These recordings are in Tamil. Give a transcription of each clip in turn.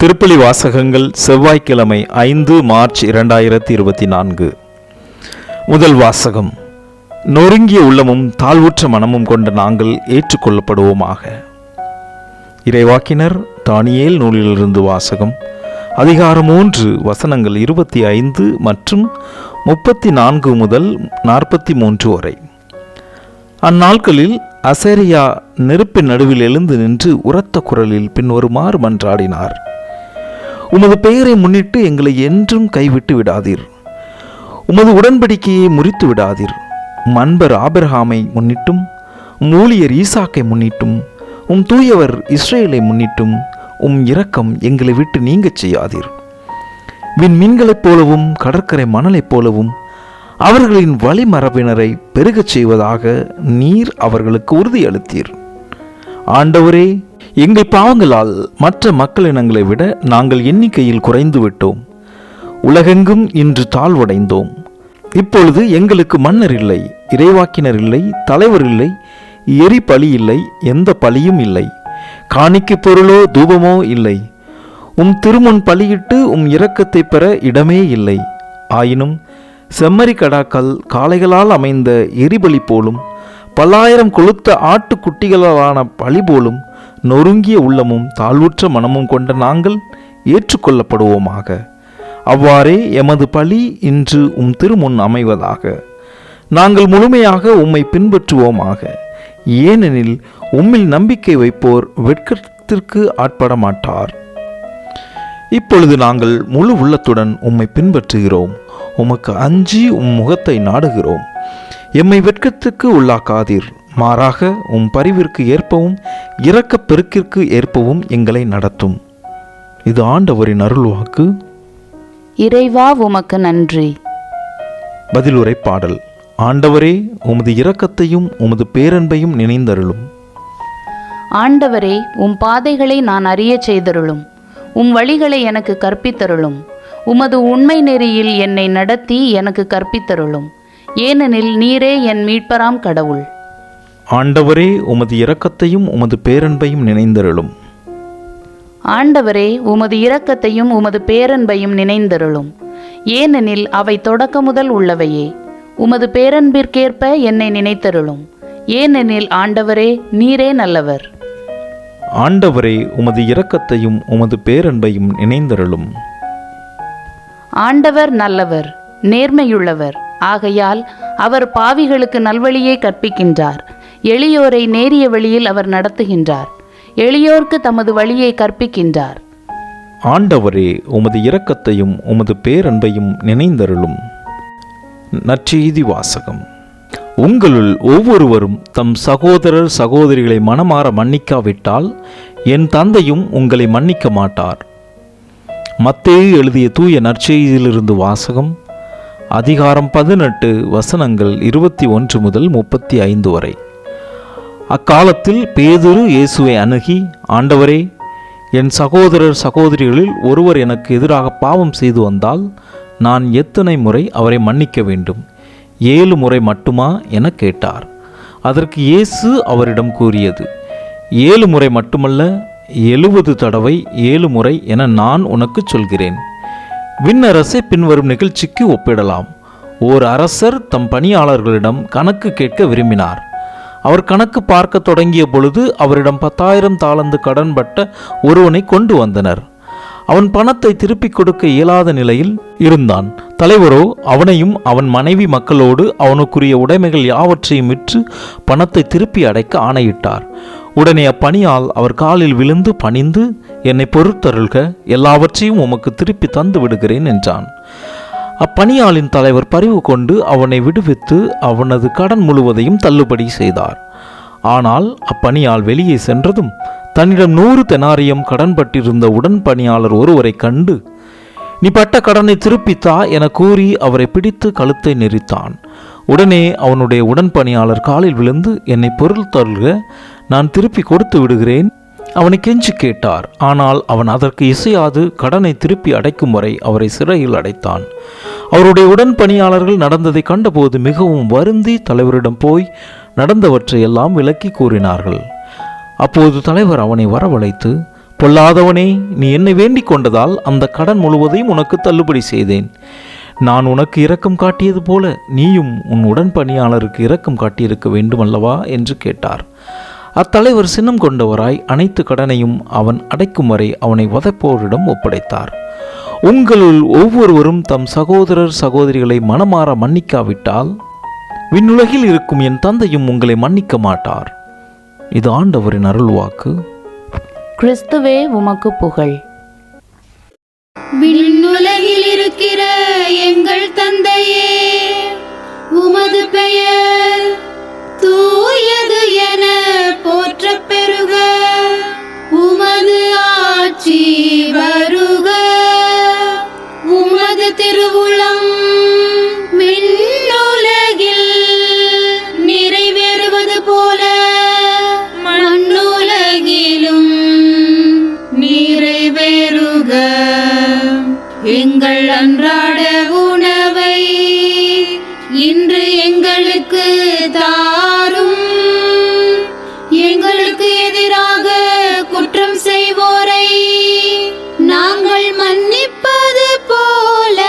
திருப்பலி வாசகங்கள் செவ்வாய்க்கிழமை ஐந்து மார்ச் இரண்டாயிரத்தி இருபத்தி நான்கு முதல் வாசகம் நொறுங்கிய உள்ளமும் தாழ்வுற்ற மனமும் கொண்ட நாங்கள் ஏற்றுக்கொள்ளப்படுவோமாக. இறைவாக்கினர் தானியேல் நூலிலிருந்து வாசகம் அதிகாரம் மூன்று வசனங்கள் இருபத்தி ஐந்து மற்றும் முப்பத்தி நான்கு முதல் நாற்பத்தி மூன்று வரை. அந்நாட்களில் அசேரியா நெருப்பின் நடுவில் எழுந்து நின்று உரத்த குரலில் பின்வருமாறு மன்றாடினார். உமது பெயரை முன்னிட்டு எங்களை என்றும் கைவிட்டு விடாதீர். உமது உடன்படிக்கையை முறித்து விடாதீர். மன்பர் அன்பர் முன்னிட்டும் உம் ஊழியர் ஈசாக்கை முன்னிட்டும் உம் தூயவர் இஸ்ரேலை முன்னிட்டும் உம் இரக்கம் எங்களை விட்டு நீங்கச் செய்யாதீர். விண் மீன்களைப் போலவும் கடற்கரை மணலைப் போலவும் அவர்களின் வழிமரபினரை பெருகச் செய்வதாக நீர் அவர்களுக்கு உறுதியளித்தீர். ஆண்டவரே எங்கள் பாவங்களால் மற்ற மக்களினங்களை விட நாங்கள் எண்ணிக்கையில் குறைந்து விட்டோம். உலகெங்கும் இன்று தாழ்வடைந்தோம். இப்பொழுது எங்களுக்கு மன்னர் இல்லை இறைவாக்கினர் இல்லை தலைவர் இல்லை எரி பலி இல்லை எந்த பலியும் இல்லை. காணிக்கு பொருளோ தூபமோ இல்லை. உம் திருமுன் பலியிட்டு உம் இரக்கத்தை பெற இடமே இல்லை. ஆயினும் செம்மறி கடாக்கள் காளைகளால் அமைந்த எரிபலி போலும் பல்லாயிரம் கொளுத்த ஆட்டுக்குட்டிகளாலான பலி போலும் நொறுங்கிய உள்ளமும் தாழ்வுற்ற மனமும் கொண்ட நாங்கள் ஏற்றுக்கொள்ளப்படுவோமாக. அவ்வாறே எமது பழி இன்று உம் திருமுன் அமைவதாக. நாங்கள் முழுமையாக உம்மை பின்பற்றுவோமாக. ஏனெனில் உம்மில் நம்பிக்கை வைப்போர் வெட்கத்திற்கு ஆட்பட மாட்டார் இப்பொழுது நாங்கள் முழு உள்ளத்துடன் உம்மை பின்பற்றுகிறோம். உமக்கு அஞ்சி உம் முகத்தை நாடுகிறோம். எம்மை வெட்கத்துக்கு உள்ளாக்காதீர். மாறாக உம் பரிவிற்கு ஏற்பவும் இரக்கப் பெருக்கிற்கு ஏற்பவும் எங்களை நடத்தும். இது ஆண்டவரின் அருள்வாக்கு. இறைவா உமக்கு நன்றி. பதிலுரை பாடல். ஆண்டவரே உமது இரக்கத்தையும் உமது பேரன்பையும் நினைந்தருளும். ஆண்டவரே உம் பாதைகளை நான் அறியச் செய்தருளும். உம் வழிகளை எனக்கு கற்பித்தருளும். உமது உண்மை நெறியில் என்னை நடத்தி எனக்கு கற்பித்தருளும். ஏனெனில் நீரே என் மீட்பராம் கடவுள். ஆண்டவரே உமது இரக்கத்தையும் உமது பேரன்பையும் நினைந்தருளும். ஆண்டவரே உமது இரக்கத்தையும் உமது பேரன்பையும் நினைந்தருளும். ஏனெனில் அவை தொடக்க முதல் உள்ளவையே. உமது பேரன்பிற்கேற்ப என்னை நினைத்தருளும். ஏனெனில் ஆண்டவரே நீரே நல்லவர். ஆண்டவரே உமது இரக்கத்தையும் உமது பேரன்பையும் நினைந்தருளும். ஆண்டவர் நல்லவர் நேர்மையுள்ளவர். ஆகையால் அவர் பாவிகளுக்கு நல்வழியை கற்பிக்கின்றார். எளியோரை நேரிய வழியில் அவர் நடத்துகின்றார். எளியோர்க்கு தமது வழியை கற்பிக்கின்றார். ஆண்டவரே உமது இரக்கத்தையும் உமது பேரன்பையும் நினைந்தருளும். நற்செய்தி வாசகம். உங்களுள் ஒவ்வொருவரும் தம் சகோதரர் சகோதரிகளை மனமாற மன்னிக்காவிட்டால் என் தந்தையும் உங்களை மன்னிக்க மாட்டார். மத்தேயு எழுதிய தூய நற்செய்தியிலிருந்து வாசகம். அதிகாரம் பதினெட்டு வசனங்கள் இருபத்தி ஒன்று முதல் முப்பத்தி ஐந்து வரை. அக்காலத்தில் பேதுரு இயேசுவை அணுகி ஆண்டவரே என் சகோதரர் சகோதரிகளில் ஒருவர் எனக்கு எதிராக பாவம் செய்து வந்தால் நான் எத்தனை முறை அவரை மன்னிக்க வேண்டும்? ஏழு முறை மட்டுமா? என கேட்டார். அதற்கு இயேசு அவரிடம் கூறியது ஏழு முறை மட்டுமல்ல எழுபது தடவை ஏழு முறை என நான் உனக்கு சொல்கிறேன். விண்ணரசை பின்வரும் நிகழ்ச்சிக்கு ஒப்பிடலாம். ஓர் அரசர் தம் பணியாளர்களிடம் கணக்கு கேட்க விரும்பினார். அவர் கணக்கு பார்க்க தொடங்கிய பொழுது அவரிடம் பத்தாயிரம் தாளந்து கடன்பட்ட ஒருவனை கொண்டு வந்தனர். அவன் பணத்தை திருப்பிக் கொடுக்க இயலாத நிலையில் இருந்தான். தலைவரோ அவனையும் அவன் மனைவி மக்களோடு அவனுக்குரிய உடைமைகள் யாவற்றையும் விற்று பணத்தை திருப்பி அடைக்க ஆணையிட்டார். உடனே அப்பணியால் அவர் காலில் விழுந்து பணிந்து என்னை பொறுத்தருள்க எல்லாவற்றையும் உமக்கு திருப்பி தந்து விடுகிறேன் என்றான். அப்பணியாளின் தலைவர் பறிவு கொண்டு அவனை விடுவித்து அவனது கடன் முழுவதையும் தள்ளுபடி செய்தார். ஆனால் அப்பணியால் வெளியே சென்றதும் தன்னிடம் நூறு தெனாரியம் கடன்பட்டிருந்த உடன் பணியாளர் ஒருவரை கண்டு நீ பட்ட கடனை திருப்பித்தா? என கூறி அவரை பிடித்து கழுத்தை நெரித்தான். உடனே அவனுடைய உடன்பணியாளர் காலில் விழுந்து என்னை பொருள் தருக நான் திருப்பி கொடுத்து விடுகிறேன். அவனை கெஞ்சி கேட்டார். ஆனால் அவன் அதற்கு இசையாது கடனை திருப்பி அடைக்கும் வரை அவரை சிறையில் அடைத்தான். அவருடைய உடன்பணியாளர்கள் நடந்ததை கண்டபோது மிகவும் வருந்தி தலைவரிடம் போய் நடந்தவற்றை எல்லாம் விளக்கி கூறினார்கள். அப்போது தலைவர் அவனை வரவழைத்து பொல்லாதவனே நீ என்னை வேண்டிக் கொண்டதால் அந்த கடன் முழுவதையும் உனக்கு தள்ளுபடி செய்தேன். நான் உனக்கு இரக்கம் காட்டியது போல நீயும் உன் உடன்பணியாளருக்கு இரக்கம் காட்டியிருக்க வேண்டுமல்லவா? என்று கேட்டார். அத்தலைவர் சின்னம் கொண்டவராய் அனைத்து கடனையும் அவன் அடைக்கும் வரை அவனை வதப்போரிடம் ஒப்படைத்தார். உங்களுள் ஒவ்வொருவரும் தம் சகோதரர் சகோதரிகளை மனமாற மன்னிக்காவிட்டால் விண்ணுலகில் இருக்கும் என் தந்தையும் உங்களை மன்னிக்க மாட்டார். இது ஆண்டவரின் அருள்வாக்கு. கிறிஸ்துவே உமக்கு புகழ். நமக்கு எதிராக குற்றம் செய்வோரை நாங்கள் மன்னிப்பது போல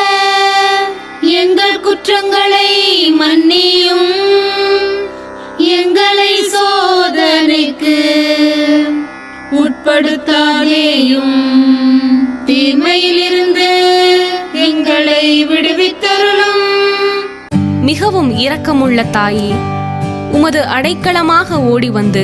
எங்கள் குற்றங்களை மன்னியும் எங்களை சோதனைக்கு உட்படுத்தாதேயும். தீமையிலிருந்து எங்களை விடுவித்தருளும். மிகவும் இரக்கமுள்ள தாயே உமது அடைக்கலமாக ஓடி வந்து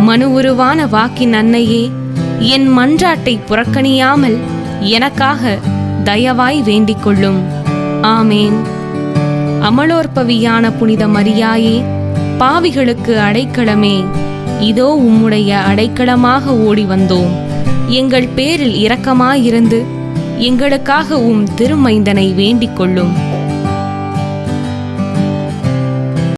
மனு உருவான வாக்கின் அன்னையே என் மன்றாட்டை புறக்கணியாமல் எனக்காக தயவாய் வேண்டிக் கொள்ளும் ஆமேன். அமலோற்பவியான புனித மரியாயே பாவிகளுக்கு அடைக்கலமே. இதோ உம்முடைய அடைக்கலமாக ஓடி வந்தோம். எங்கள் பேரில் இரக்கமாயிருந்து எங்களுக்காக உம் திருமைந்தனை வேண்டிக் கொள்ளும்